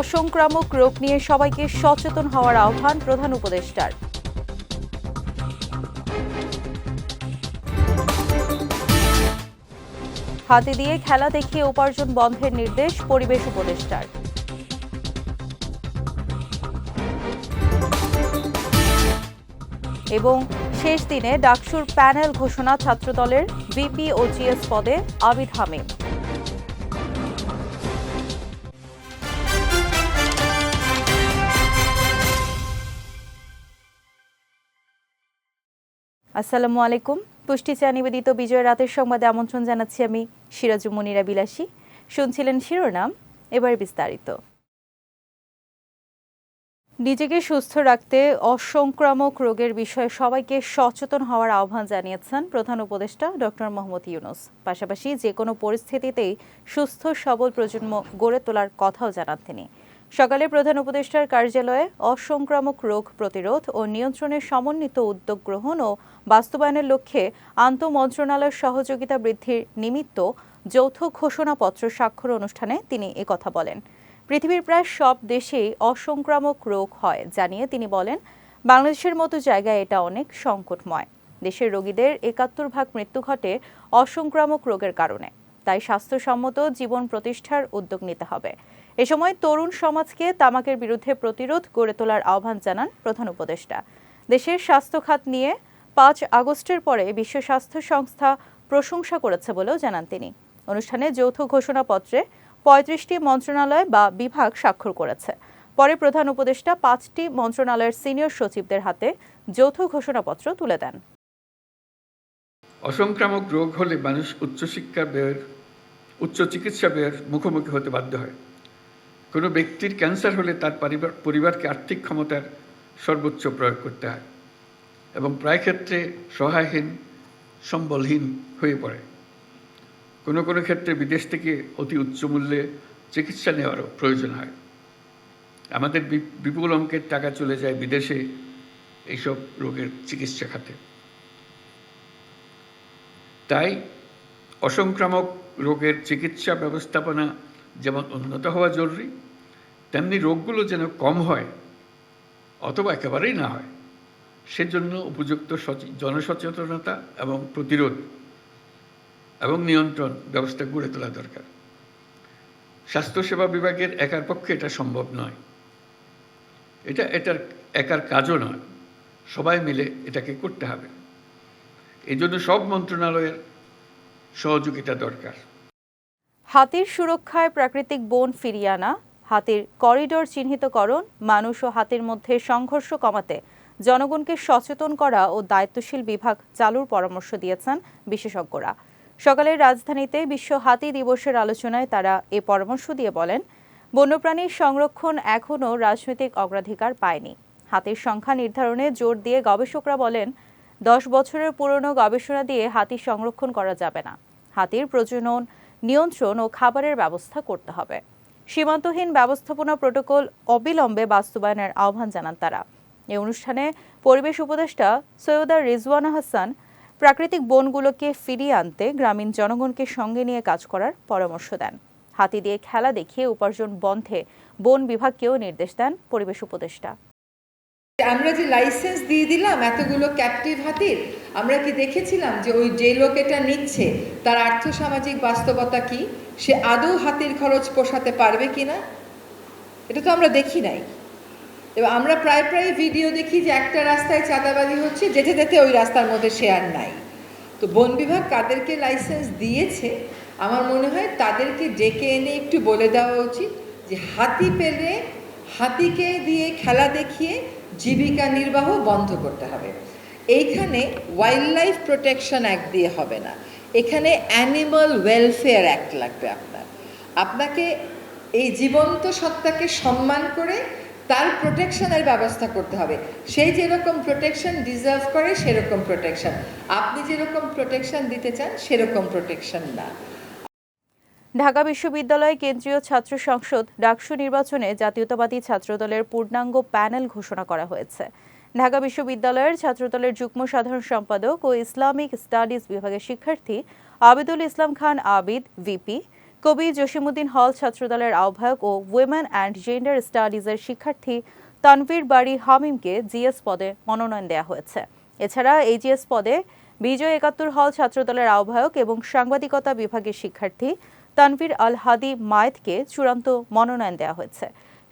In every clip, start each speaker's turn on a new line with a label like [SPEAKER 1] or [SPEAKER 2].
[SPEAKER 1] অসংক্রামক রোগ নিয়ে সবাইকে সচেতন হওয়ার আহ্বান প্রধান উপদেষ্টার হাতে দিয়ে খেলা দেখিয়ে উপার্জন বন্ধের নির্দেশ পরিবেশ উপদেষ্টার এবং শেষ দিনে ডাকসুর প্যানেল ঘোষণা ছাত্রদলের বিপি ও জিএস পদে আবিদ হামিম আসসালামু আলাইকুম পুষ্টি চা নিবেদিত বিজয় রাতের সংবাদে আমন্ত্রণ জানাচ্ছি আমি সিরাজু মনিরা বিলাসী শুনছিলেন শিরোনাম এবার বিস্তারিত নিজেকে সুস্থ রাখতে অসংক্রামক রোগের বিষয়ে সবাইকে সচেতন হওয়ার আহ্বান জানিয়েছেন প্রধান উপদেষ্টা ডক্টর মোহাম্মদ ইউনুস পাশাপাশি যে কোনো পরিস্থিতিতেই সুস্থ সবল প্রজন্ম গড়ে তোলার কথাও জানান তিনি সকালে প্রধান উপদেষ্টার কার্যালয়ে অসংক্রামক রোগ প্রতিরোধ ও নিয়ন্ত্রণের সমন্বিত উদ্যোগ গ্রহণ ও বাস্তবায়নের লক্ষ্যে আন্ত মন্ত্রণালয়ের সহযোগিতা বৃদ্ধির নিমিত্ত যৌথ ঘোষণাপত্র স্বাক্ষর অনুষ্ঠানে তিনি একথা বলেন পৃথিবীর প্রায় সব দেশেই অসংক্রামক রোগ হয় জানিয়ে তিনি বলেন বাংলাদেশের মতো জায়গায় এটা অনেক সংকটময় দেশের রোগীদের একাত্তর ভাগ মৃত্যু ঘটে অসংক্রামক রোগের কারণে তাই স্বাস্থ্যসম্মত জীবন প্রতিষ্ঠার উদ্যোগ নিতে হবে এ সময় তরুণ সমাজকে তামাকের বিরুদ্ধে প্রতিরোধ গড়ে তোলার আহ্বান জানান প্রধান উপদেষ্টা দেশের স্বাস্থ্য খাত নিয়ে পাঁচ আগস্টের পরে বিশ্ব স্বাস্থ্য সংস্থা প্রশংসা করেছে বলেও জানান তিনি অনুষ্ঠানে যৌথ ঘোষণাপত্রে পঁয়ত্রিশটি মন্ত্রণালয় বা বিভাগ স্বাক্ষর করেছে পরে প্রধান উপদেষ্টা পাঁচটি মন্ত্রণালয়ের সিনিয়র সচিবদের হাতে যৌথ ঘোষণাপত্র তুলে দেন
[SPEAKER 2] অসংক্রামক রোগ হলে মানুষ উচ্চশিক্ষা ব্যয়ের উচ্চ চিকিৎসকের মুখোমুখি হতে বাধ্য হয় কোনো ব্যক্তির ক্যান্সার হলে তার পরিবার পরিবারকে আর্থিক ক্ষমতার সর্বোচ্চ প্রয়োগ করতে হয় এবং প্রায় ক্ষেত্রে সহায়হীন সম্বলহীন হয়ে পড়ে কোনো কোনো ক্ষেত্রে বিদেশ থেকে অতি উচ্চ মূল্যে চিকিৎসা নেওয়ারও প্রয়োজন হয় আমাদের বিপুল অঙ্কের টাকা চলে যায় বিদেশে এইসব রোগের চিকিৎসা খাতে তাই অসংক্রামক রোগের চিকিৎসা ব্যবস্থাপনা যেমন উন্নত হওয়া জরুরি তেমনি রোগগুলো যেন কম হয় অথবা একেবারেই না হয় সেজন্য উপযুক্ত জনসচেতনতা এবং প্রতিরোধ এবং নিয়ন্ত্রণ ব্যবস্থা গড়ে তোলা দরকার স্বাস্থ্যসেবা বিভাগের একার পক্ষে এটা সম্ভব নয় এটা এটার একার কাজও নয় সবাই মিলে এটাকে করতে হবে এই সব মন্ত্রণালয়ের সহযোগিতা দরকার
[SPEAKER 1] হাতির সুরক্ষায় প্রাকৃতিক বন ফিরিয়ে আনা হাতির করিডোর চিহ্নিতকরণ মানুষ ও হাতির মধ্যে সংঘর্ষ কমাতে জনগণকে সচেতন করা ও দায়িত্বশীল বিভাগ চালুর পরামর্শ দিয়েছেন বিশেষজ্ঞরা সকালে রাজধানীতে বিশ্ব হাতি দিবসের আলোচনায় তারা এ পরামর্শ দিয়ে বলেন বন্যপ্রাণীর সংরক্ষণ এখনও রাজনৈতিক অগ্রাধিকার পায়নি হাতির সংখ্যা নির্ধারণে জোর দিয়ে গবেষকরা বলেন দশ বছরের পুরনো গবেষণা দিয়ে হাতি সংরক্ষণ করা যাবে না হাতির প্রজনন নিয়ন্ত্রণ ও খাবারের ব্যবস্থা করতে হবে সীমান্তহীন ব্যবস্থাপনা প্রোটোকল অবিলম্বে বাস্তবায়নের আহ্বান জানান তারা এ অনুষ্ঠানে পরিবেশ উপদেষ্টা সৈয়দা রিজওয়ানা হাসান প্রাকৃতিক বনগুলোকে ফিরিয়ে আনতে গ্রামীণ জনগণকে সঙ্গে নিয়ে কাজ করার পরামর্শ দেন হাতি দিয়ে খেলা দেখিয়ে উপার্জন বন্ধে বন বিভাগকেও নির্দেশ দেন পরিবেশ উপদেষ্টা
[SPEAKER 3] আমরা যে লাইসেন্স দিয়ে দিলাম এতগুলো ক্যাপটিভ হাতির আমরা কি দেখেছিলাম যে ওই যে লোক এটা নিচ্ছে তার আর্থসামাজিক বাস্তবতা কি সে আদৌ হাতির খরচ পোষাতে পারবে কি না এটা তো আমরা দেখি নাই এবার আমরা প্রায় প্রায় ভিডিও দেখি যে একটা রাস্তায় চাঁদাবাজি হচ্ছে যেতে যেতে ওই রাস্তার মধ্যে শেয়ার নাই তো বন বিভাগ কাদেরকে লাইসেন্স দিয়েছে আমার মনে হয় তাদেরকে ডেকে এনে একটু বলে দেওয়া উচিত যে হাতি পেলে হাতিকে দিয়ে খেলা দেখিয়ে জীবিকা নির্বাহ বন্ধ করতে হবে এইখানে ওয়াইল্ড লাইফ প্রোটেকশন অ্যাক্ট দিয়ে হবে না এখানে অ্যানিমাল ওয়েলফেয়ার অ্যাক্ট লাগবে আপনার আপনাকে এই জীবন্ত সত্তাকে সম্মান করে তার প্রোটেকশনের ব্যবস্থা করতে হবে সেই যেরকম প্রোটেকশন ডিজার্ভ করে সেরকম প্রোটেকশন আপনি যেরকম প্রোটেকশন দিতে চান
[SPEAKER 1] সেরকম প্রোটেকশন না ঢাকা বিশ্ববিদ্যালয় কেন্দ্রীয় ছাত্র সংসদ ডাকসু নির্বাচনে জাতীয়তাবাদী ছাত্রদলের পূর্ণাঙ্গ প্যানেল ঘোষণা করা হয়েছে ঢাকা বিশ্ববিদ্যালয়ের ছাত্রদলের যুগ্ম সাধারণ সম্পাদক ও ইসলামিক স্টাডিজ বিভাগের শিক্ষার্থী আবিদুল ইসলাম খান আবিদ ভিপি কবি জসিমুদ্দিন হল ছাত্রদলের আহ্বায়ক ও উইমেন অ্যান্ড জেন্ডার স্টাডিজের শিক্ষার্থী তানভীর বাড়ি হামিমকে জিএস পদে মনোনয়ন দেওয়া হয়েছে এছাড়া এই জিএস পদে বিজয় একাত্তর হল ছাত্রদলের আহ্বায়ক এবং সাংবাদিকতা বিভাগের শিক্ষার্থী তানভীর আল হাদি মায়েদকে চূড়ান্ত মনোনয়ন দেওয়া হয়েছে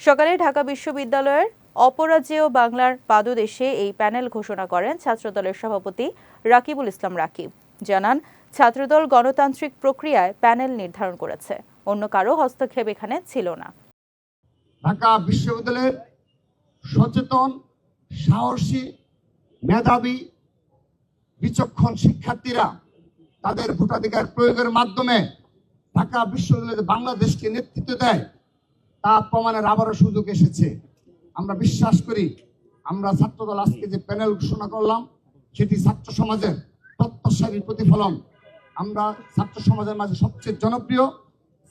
[SPEAKER 1] সকালে ঢাকা বিশ্ববিদ্যালয়ের অপরাজেয় বাংলার পাদদেশে এই প্যানেল ঘোষণা করেন ছাত্রদলের সভাপতি রাকিবুল ইসলাম রাকিব জানান ছাত্রদল গণতান্ত্রিক প্রক্রিয়ায় প্যানেল নির্ধারণ করেছে অন্য কারো হস্তক্ষেপ এখানে ছিল না
[SPEAKER 2] ঢাকা বিশ্ববিদ্যালয়ের সচেতন সাহসী মেধাবী বিচক্ষণ শিক্ষার্থীরা তাদের ভোটাধিকার প্রয়োগের মাধ্যমে ঢাকা বিশ্ববিদ্যালয়ে বাংলাদেশকে নেতৃত্ব দেয় তা প্রমাণের আবারও সুযোগ এসেছে আমরা বিশ্বাস করি আমরা ছাত্রদল আজকে যে প্যানেল ঘোষণা করলাম সেটি ছাত্র সমাজের প্রত্যাশারী প্রতিফলন আমরা ছাত্র সমাজের মাঝে সবচেয়ে জনপ্রিয়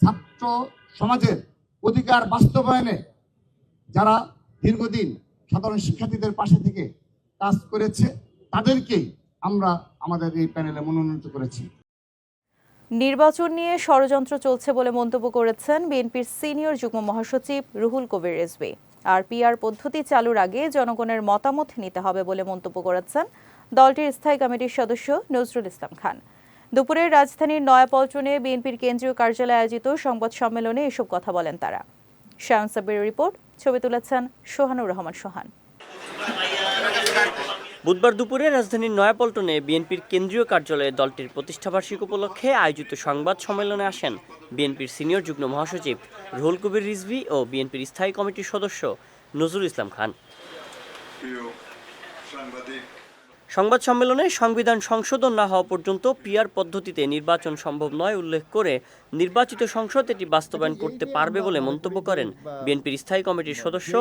[SPEAKER 2] ছাত্র সমাজের অধিকার বাস্তবায়নে যারা দীর্ঘদিন সাধারণ শিক্ষার্থীদের পাশে থেকে কাজ করেছে তাদেরকেই আমরা আমাদের এই প্যানেলে মনোনীত করেছি
[SPEAKER 1] নির্বাচন নিয়ে ষড়যন্ত্র চলছে বলে মন্তব্য করেছেন বিএনপির সিনিয়র যুগ্ম মহাসচিব রুহুল কবির রেজবি আর পিআর পদ্ধতি চালুর আগে জনগণের মতামত নিতে হবে বলে মন্তব্য করেছেন দলটির স্থায়ী কমিটির সদস্য নজরুল ইসলাম খান দুপুরে রাজধানীর নয়াপল্টনে বিএনপির কেন্দ্রীয় কার্যালয়ে আয়োজিত সংবাদ সম্মেলনে এসব কথা বলেন তারা সায়ন সাবির রিপোর্ট ছবি তুলেছেন সোহানুর রহমান সোহান
[SPEAKER 4] বুধবার দুপুরে রাজধানীর নয়াপল্টনে বিএনপির কেন্দ্রীয় কার্যালয়ে দলটির প্রতিষ্ঠাবার্ষিক উপলক্ষে আয়োজিত সংবাদ সম্মেলনে আসেন বিএনপির সিনিয়র যুগ্ম মহাসচিব রুহুল কবির রিজভি ও বিএনপির স্থায়ী কমিটির সদস্য নজরুল ইসলাম খান
[SPEAKER 2] প্রিয়
[SPEAKER 5] সাংবাদিক
[SPEAKER 4] সংবাদ সম্মেলনে সংবিধান সংশোধন না হওয়া পর্যন্ত পিয়ার পদ্ধতিতে নির্বাচন সম্ভব নয় উল্লেখ করে নির্বাচিত সংসদ এটি বাস্তবায়ন করতে পারবে বলে মন্তব্য করেন বিএনপির স্থায়ী কমিটির সদস্য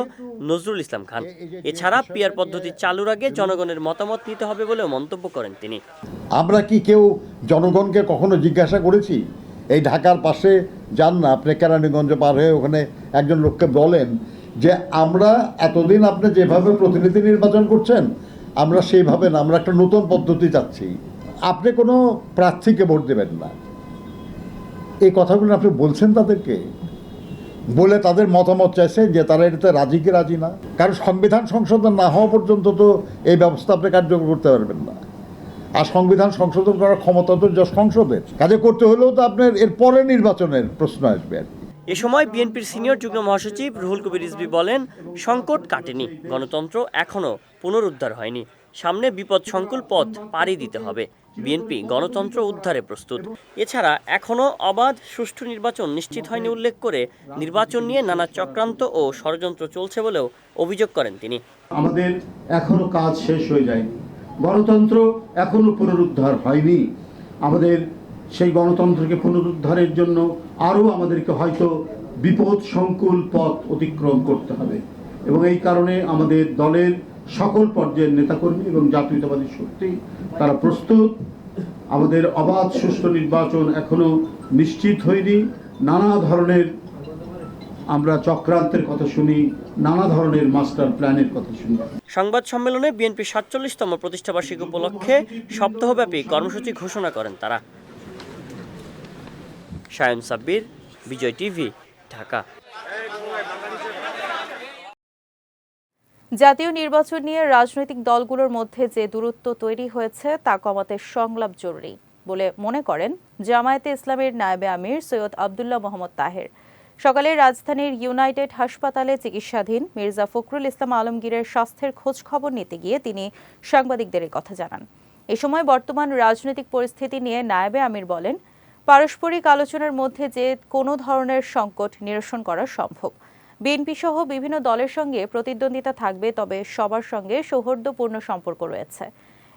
[SPEAKER 4] নজরুল ইসলাম খান এছাড়া পিয়ার পদ্ধতি চালুর আগে জনগণের মতামত নিতে হবে বলেও মন্তব্য করেন তিনি
[SPEAKER 5] আমরা কি কেউ জনগণকে কখনো জিজ্ঞাসা করেছি এই ঢাকার পাশে যান না আপনি কেরানীগঞ্জ পার হয়ে ওখানে একজন লোককে বলেন যে আমরা এতদিন আপনি যেভাবে প্রতিনিধি নির্বাচন করছেন আমরা সেইভাবে না আমরা একটা নতুন পদ্ধতি চাচ্ছি আপনি কোনো প্রার্থীকে ভোট দেবেন না এই কথাগুলো আপনি বলছেন তাদেরকে বলে তাদের মতামত চাইছে যে তারা এটাতে রাজি কি রাজি না কারণ সংবিধান সংশোধন না হওয়া পর্যন্ত তো এই ব্যবস্থা আপনি কার্যকর করতে পারবেন না আর সংবিধান সংশোধন করার ক্ষমতা তো সংসদের কাজে করতে হলেও তো আপনার এর পরে নির্বাচনের প্রশ্ন আসবে আর কি
[SPEAKER 4] এ সময় বিএনপির সিনিয়র যুগ্ম মহাসচিব রুহুল কবির রিজভি বলেন সংকট কাটেনি গণতন্ত্র এখনও পুনরুদ্ধার হয়নি সামনে বিপদ সংকুল পথ পাড়ি দিতে হবে বিএনপি গণতন্ত্র উদ্ধারে প্রস্তুত এছাড়া এখনও অবাধ সুষ্ঠু নির্বাচন নিশ্চিত হয়নি উল্লেখ করে নির্বাচন নিয়ে নানা চক্রান্ত ও ষড়যন্ত্র চলছে বলেও অভিযোগ করেন তিনি আমাদের
[SPEAKER 5] এখনো কাজ শেষ হয়ে যায়নি গণতন্ত্র এখনো পুনরুদ্ধার হয়নি আমাদের সেই গণতন্ত্রকে পুনরুদ্ধারের জন্য আরও আমাদেরকে হয়তো বিপদ সংকুল পথ অতিক্রম করতে হবে এবং এই কারণে আমাদের দলের সকল পর্যায়ের নেতাকর্মী এবং জাতীয়তাবাদী শক্তি তারা প্রস্তুত আমাদের অবাধ সুষ্ঠু নির্বাচন এখনও নিশ্চিত হয়নি নানা ধরনের আমরা চক্রান্তের কথা শুনি নানা ধরনের মাস্টার প্ল্যানের কথা শুনি
[SPEAKER 4] সংবাদ সম্মেলনে বিএনপি সাতচল্লিশতম প্রতিষ্ঠাবার্ষিকী উপলক্ষে সপ্তাহব্যাপী কর্মসূচি ঘোষণা করেন তারা শায়ন সাব্বির বিজয় টিভি ঢাকা
[SPEAKER 1] জাতীয় নির্বাচন নিয়ে রাজনৈতিক দলগুলোর মধ্যে যে দূরত্ব তৈরি হয়েছে তা কমাতে সংলাপ জরুরি বলে মনে করেন জামায়াতে ইসলামের নায়েবে আমির সৈয়দ আবদুল্লাহ মোহাম্মদ তাহের সকালে রাজধানীর ইউনাইটেড হাসপাতালে চিকিৎসাধীন মির্জা ফখরুল ইসলাম আলমগীরের স্বাস্থ্যের খোঁজ খবর নিতে গিয়ে তিনি সাংবাদিকদের কথা জানান এ সময় বর্তমান রাজনৈতিক পরিস্থিতি নিয়ে নায়াবে আমির বলেন পারস্পরিক আলোচনার মধ্যে যে কোনো ধরনের সংকট নিরসন করা সম্ভব বিএনপি সহ বিভিন্ন দলের সঙ্গে প্রতিদ্বন্দ্বিতা থাকবে তবে সবার সঙ্গে সৌহার্দ্যপূর্ণ সম্পর্ক রয়েছে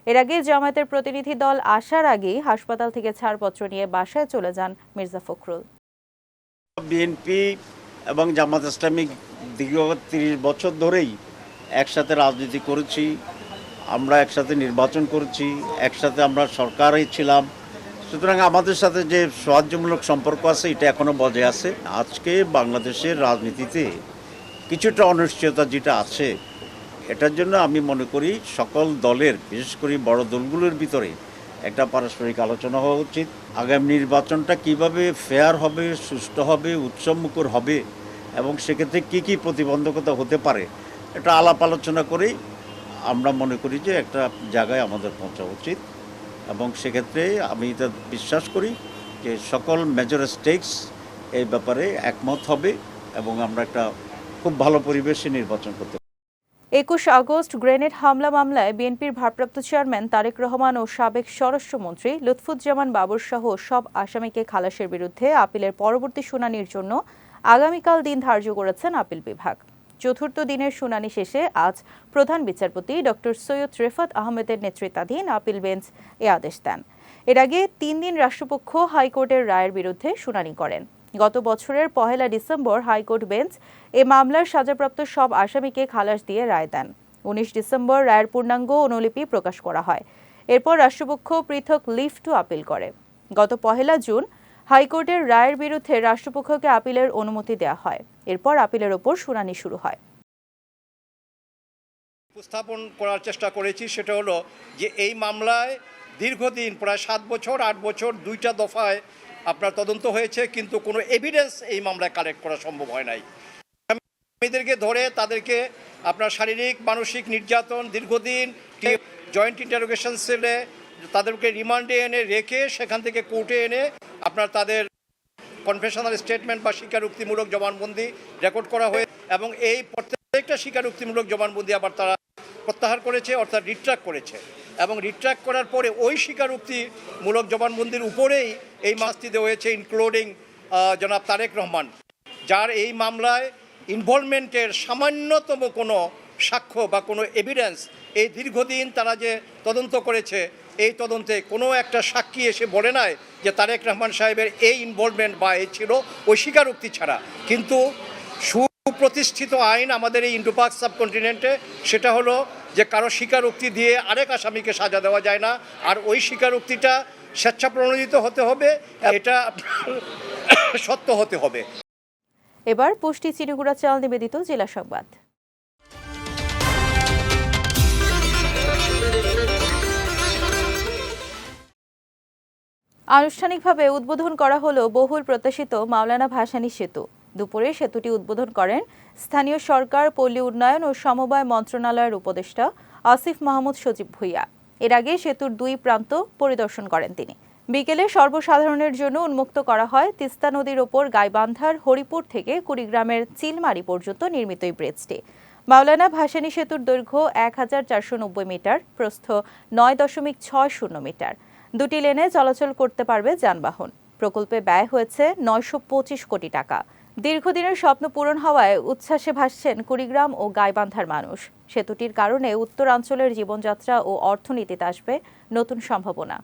[SPEAKER 1] এর আগে জামায়াতের প্রতিনিধি দল আসার আগেই হাসপাতাল থেকে ছাড়পত্র নিয়ে বাসায় চলে যান মির্জা ফখরুল
[SPEAKER 5] বিএনপি এবং জামাত ইসলামিক দীর্ঘ তিরিশ বছর ধরেই একসাথে রাজনীতি করেছি আমরা একসাথে নির্বাচন করেছি একসাথে আমরা সরকারে ছিলাম সুতরাং আমাদের সাথে যে সাহায্যমূলক সম্পর্ক আছে এটা এখনও বজায় আছে আজকে বাংলাদেশের রাজনীতিতে কিছুটা অনিশ্চয়তা যেটা আছে এটার জন্য আমি মনে করি সকল দলের বিশেষ করে বড় দলগুলোর ভিতরে একটা পারস্পরিক আলোচনা হওয়া উচিত আগামী নির্বাচনটা কিভাবে ফেয়ার হবে সুষ্ঠু হবে উৎসবমুখর হবে এবং সেক্ষেত্রে কী কী প্রতিবন্ধকতা হতে পারে এটা আলাপ আলোচনা করেই আমরা মনে করি যে একটা জায়গায় আমাদের পৌঁছা উচিত এবং সেক্ষেত্রে আমি এটা বিশ্বাস করি যে সকল মেজর স্টেকস এই ব্যাপারে একমত হবে এবং আমরা একটা খুব ভালো পরিবেশে নির্বাচন করতে
[SPEAKER 1] একুশ আগস্ট গ্রেনেড হামলা মামলায় বিএনপির ভারপ্রাপ্ত চেয়ারম্যান তারেক রহমান ও সাবেক স্বরাষ্ট্রমন্ত্রী লুৎফুজ্জামান বাবর সহ সব আসামিকে খালাসের বিরুদ্ধে আপিলের পরবর্তী শুনানির জন্য আগামীকাল দিন ধার্য করেছেন আপিল বিভাগ চতুর্থ দিনের শুনানি শেষে আজ প্রধান বিচারপতি ডক্টর সৈয়দ রেফাত আহমেদের নেতৃত্বাধীন আপিল বেঞ্চ এ আদেশ দেন এর আগে তিন দিন রাষ্ট্রপক্ষ হাইকোর্টের রায়ের বিরুদ্ধে শুনানি করেন গত বছরের পহেলা ডিসেম্বর হাইকোর্ট বেঞ্চ এ মামলার সাজাপ্রাপ্ত সব আসামিকে খালাস দিয়ে রায় দেন উনিশ ডিসেম্বর রায়ের পূর্ণাঙ্গ অনুলিপি প্রকাশ করা হয় এরপর রাষ্ট্রপক্ষ পৃথক লিভ আপিল করে গত পহেলা জুন হাইকোর্টের রায়ের বিরুদ্ধে রাষ্ট্রপক্ষকে আপিলের অনুমতি দেওয়া হয় এরপর আপিলের ওপর শুনানি শুরু হয়
[SPEAKER 5] উপস্থাপন করার চেষ্টা করেছি সেটা হলো যে এই মামলায় দীর্ঘদিন প্রায় সাত বছর আট বছর দুইটা দফায় আপনার তদন্ত হয়েছে কিন্তু কোনো এভিডেন্স এই মামলায় কালেক্ট করা সম্ভব হয় নাই আসামিদেরকে ধরে তাদেরকে আপনার শারীরিক মানসিক নির্যাতন দীর্ঘদিন জয়েন্ট ইন্টারোগেশন সেলে তাদেরকে রিমান্ডে এনে রেখে সেখান থেকে কোর্টে এনে আপনার তাদের কনফেশনাল স্টেটমেন্ট বা স্বীকারোক্তিমূলক জবানবন্দি রেকর্ড করা হয়ে এবং এই প্রত্যেকটা স্বীকারোক্তিমূলক জবানবন্দি আবার তারা প্রত্যাহার করেছে অর্থাৎ রিট্রাক করেছে এবং রিট্র্যাক করার পরে ওই স্বীকারোক্তিমূলক জবানবন্দির উপরেই এই মাস্তি দেওয়া হয়েছে ইনক্লুডিং জনাব তারেক রহমান যার এই মামলায় ইনভলভমেন্টের সামান্যতম কোনো সাক্ষ্য বা কোনো এভিডেন্স এই দীর্ঘদিন তারা যে তদন্ত করেছে এই তদন্তে কোনো একটা সাক্ষী এসে বলে নাই যে তারেক রহমান সাহেবের এই ইনভলভমেন্ট বা এ ছিল ওই স্বীকারোক্তি ছাড়া কিন্তু সুপ্রতিষ্ঠিত আইন আমাদের এই ইন্ডোপাক সাবকন্টিনেন্টে সেটা হলো যে কারো স্বীকারোক্তি দিয়ে আরেক আসামিকে সাজা দেওয়া যায় না আর ওই স্বীকারোক্তিটা স্বেচ্ছাপ্রণোদিত হতে হবে এটা সত্য হতে হবে
[SPEAKER 1] এবার পুষ্টি চিনিগুড়া চাল নিবেদিত জেলা সংবাদ আনুষ্ঠানিকভাবে উদ্বোধন করা হলো বহুল প্রত্যাশিত মাওলানা ভাসানী সেতু দুপুরে সেতুটি উদ্বোধন করেন স্থানীয় সরকার পল্লী উন্নয়ন ও সমবায় মন্ত্রণালয়ের উপদেষ্টা আসিফ মাহমুদ সজীব ভুইয়া এর আগে সেতুর দুই প্রান্ত পরিদর্শন করেন তিনি বিকেলে সর্বসাধারণের জন্য উন্মুক্ত করা হয় তিস্তা নদীর ওপর গাইবান্ধার হরিপুর থেকে কুড়িগ্রামের চিলমারি পর্যন্ত নির্মিত এই ব্রিজটি মাওলানা ভাসানী সেতুর দৈর্ঘ্য এক হাজার চারশো নব্বই মিটার প্রস্থ নয় দশমিক ছয় শূন্য মিটার দুটি লেনে চলাচল করতে পারবে যানবাহন প্রকল্পে ব্যয় হয়েছে নয়শো পঁচিশ কোটি টাকা দীর্ঘদিনের স্বপ্ন পূরণ হওয়ায় উচ্ছ্বাসে ভাসছেন কুড়িগ্রাম ও গাইবান্ধার মানুষ সেতুটির কারণে উত্তরাঞ্চলের জীবনযাত্রা ও অর্থনীতিতে আসবে নতুন সম্ভাবনা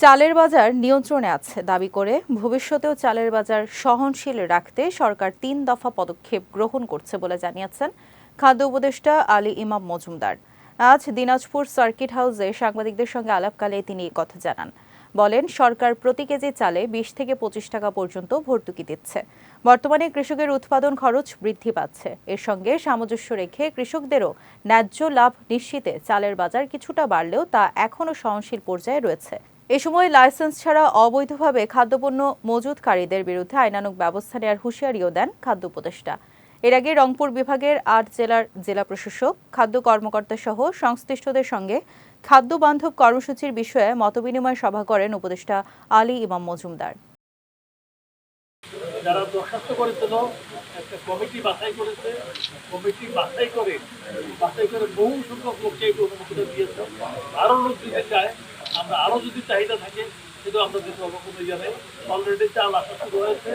[SPEAKER 1] চালের বাজার নিয়ন্ত্রণে আছে দাবি করে ভবিষ্যতেও চালের বাজার সহনশীল রাখতে সরকার তিন দফা পদক্ষেপ গ্রহণ করছে বলে জানিয়েছেন খাদ্য উপদেষ্টা আলী ইমাম মজুমদার আজ দিনাজপুর সার্কিট হাউসে সাংবাদিকদের সঙ্গে আলাপকালে তিনি কথা জানান বলেন সরকার প্রতি কেজি চালে বিশ থেকে পঁচিশ টাকা পর্যন্ত ভর্তুকি দিচ্ছে বর্তমানে কৃষকের উৎপাদন খরচ বৃদ্ধি পাচ্ছে এর সঙ্গে সামঞ্জস্য রেখে কৃষকদেরও ন্যায্য লাভ নিশ্চিতে চালের বাজার কিছুটা বাড়লেও তা এখনও সহনশীল পর্যায়ে রয়েছে এ সময় লাইসেন্স ছাড়া অবৈধভাবে খাদ্যপণ্য মজুতকারীদের বিরুদ্ধে আইনানুগ ব্যবস্থা নেওয়ার হুঁশিয়ারিও দেন খাদ্য উপদেষ্টা এর আগে রংপুর বিভাগের আট জেলার জেলা প্রশাসক খাদ্য কর্মকর্তা সহ সংশ্লিষ্টদের সঙ্গে খাদ্য বান্ধব কর্মসূচির বিষয়ে মতবিনিময় সভা করেন উপদেষ্টা আলী ইমাম মজুমদার
[SPEAKER 2] যারা দরখাস্ত করেছিল একটা কমিটি বাছাই করেছে কমিটি বাছাই করে বাছাই করে বহু সংখ্যক লোককে এই দিয়েছে আরও লোক দিতে চায় আমরা আরও যদি চাহিদা থাকে সেটাও আমরা দিতে হয়ে যাবে অলরেডি চাল আসা শুরু হয়েছে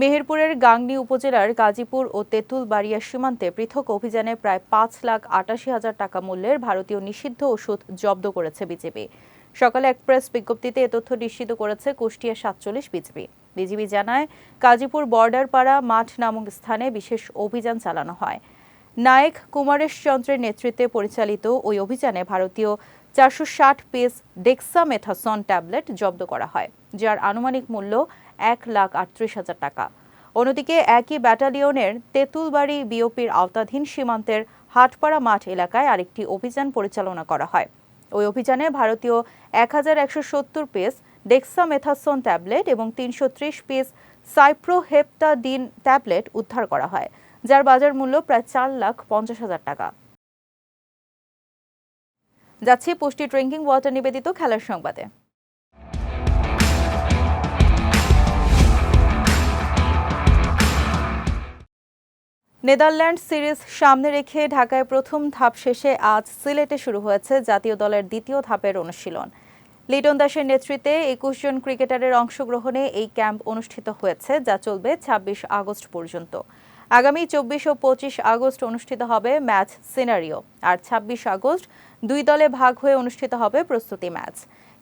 [SPEAKER 1] মেহেরপুরের গাংনী উপজেলার গাজীপুর ও তেঁতুলবাড়িয়া সীমান্তে পৃথক অভিযানে প্রায় পাঁচ লাখ আটাশি হাজার টাকা মূল্যের ভারতীয় নিষিদ্ধ ওষুধ জব্দ করেছে বিজেপি সকালে এক প্রেস বিজ্ঞপ্তিতে এ তথ্য নিশ্চিত করেছে কুষ্টিয়া সাতচল্লিশ বিজেপি বিজিবি জানায় গাজীপুর বর্ডার পাড়া মাঠ নামক স্থানে বিশেষ অভিযান চালানো হয় নায়েক কুমারেশ চন্দ্রের নেতৃত্বে পরিচালিত ওই অভিযানে ভারতীয় চারশো ষাট পিস ডেক্সামেথাসন ট্যাবলেট জব্দ করা হয় যার আনুমানিক মূল্য এক লাখ আটত্রিশ হাজার টাকা অন্যদিকে একই ব্যাটালিয়নের তেঁতুলবাড়ি বিওপির আওতাধীন সীমান্তের হাটপাড়া মাঠ এলাকায় আরেকটি অভিযান পরিচালনা করা হয় ওই অভিযানে ভারতীয় এক হাজার একশো সত্তর পেস ডেক্সামেথাসন ট্যাবলেট এবং তিনশো ত্রিশ পিস সাইপ্রোহেপ্টাডিন ট্যাবলেট উদ্ধার করা হয় যার বাজার মূল্য প্রায় চার লাখ পঞ্চাশ হাজার টাকা যাচ্ছে পুষ্টি ড্রিঙ্কিং ওয়াটার নিবেদিত খেলার সংবাদে নেদারল্যান্ড সিরিজ সামনে রেখে ঢাকায় প্রথম ধাপ শেষে আজ সিলেটে শুরু হয়েছে জাতীয় দলের দ্বিতীয় ধাপের অনুশীলন লিটন দাসের নেতৃত্বে একুশ জন ক্রিকেটারের অংশগ্রহণে এই ক্যাম্প অনুষ্ঠিত হয়েছে যা চলবে ২৬ আগস্ট পর্যন্ত আগামী চব্বিশ ও পঁচিশ আগস্ট অনুষ্ঠিত হবে ম্যাচ সিনারিও আর ২৬ আগস্ট দুই দলে ভাগ হয়ে অনুষ্ঠিত হবে প্রস্তুতি ম্যাচ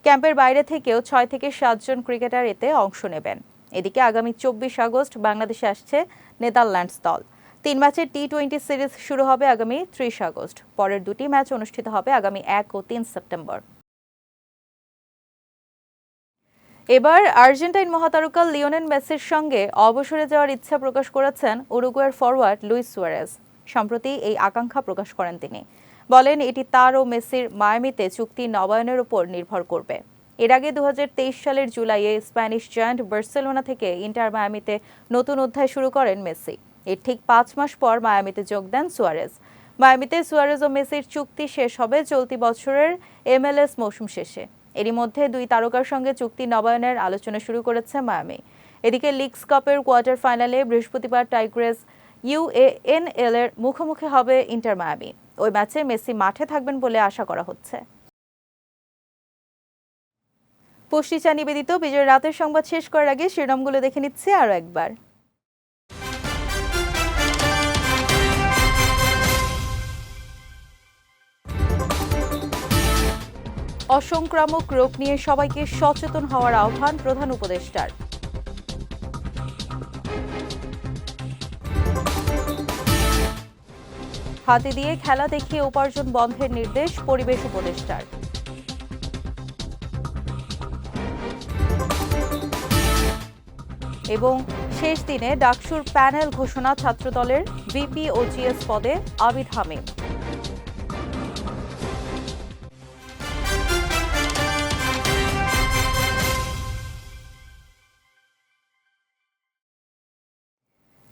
[SPEAKER 1] ক্যাম্পের বাইরে থেকেও ছয় থেকে সাতজন ক্রিকেটার এতে অংশ নেবেন এদিকে আগামী চব্বিশ আগস্ট বাংলাদেশে আসছে নেদারল্যান্ডস দল তিন ম্যাচের টি টোয়েন্টি সিরিজ শুরু হবে আগামী ত্রিশ আগস্ট পরের দুটি ম্যাচ অনুষ্ঠিত হবে আগামী এক ও তিন সেপ্টেম্বর এবার আর্জেন্টাইন মহাতারকা লিওনেন মেসির সঙ্গে অবসরে যাওয়ার ইচ্ছা প্রকাশ করেছেন উরুগুয়ের ফরওয়ার্ড লুইস সুয়ারেজ সম্প্রতি এই আকাঙ্ক্ষা প্রকাশ করেন তিনি বলেন এটি তার ও মেসির মায়ামিতে চুক্তি নবায়নের উপর নির্ভর করবে এর আগে দু সালের জুলাইয়ে স্প্যানিশ জয়েন্ট বার্সেলোনা থেকে ইন্টার মায়ামিতে নতুন অধ্যায় শুরু করেন মেসি এর ঠিক পাঁচ মাস পর মায়ামিতে যোগ দেন সুয়ারেজ মায়ামিতে সুয়ারেজ ও মেসির চুক্তি শেষ হবে চলতি বছরের এমএলএস মৌসুম শেষে এরই মধ্যে দুই তারকার সঙ্গে চুক্তি নবায়নের আলোচনা শুরু করেছে মায়ামি এদিকে লিগস কাপের কোয়ার্টার ফাইনালে বৃহস্পতিবার টাইগ্রেস ইউএএনএল এর মুখোমুখি হবে ইন্টার মায়ামি ওই ম্যাচে মেসি মাঠে থাকবেন বলে আশা করা হচ্ছে চা নিবেদিত বিজয় রাতের সংবাদ শেষ করার আগে শিরোনামগুলো দেখে নিচ্ছে আরও একবার অসংক্রামক রোগ নিয়ে সবাইকে সচেতন হওয়ার আহ্বান প্রধান উপদেষ্টার হাতে দিয়ে খেলা দেখিয়ে উপার্জন বন্ধের নির্দেশ পরিবেশ উপদেষ্টার এবং শেষ দিনে ডাকসুর প্যানেল ঘোষণা ছাত্রদলের বিপি ও জিএস পদে আবিদ হামিদ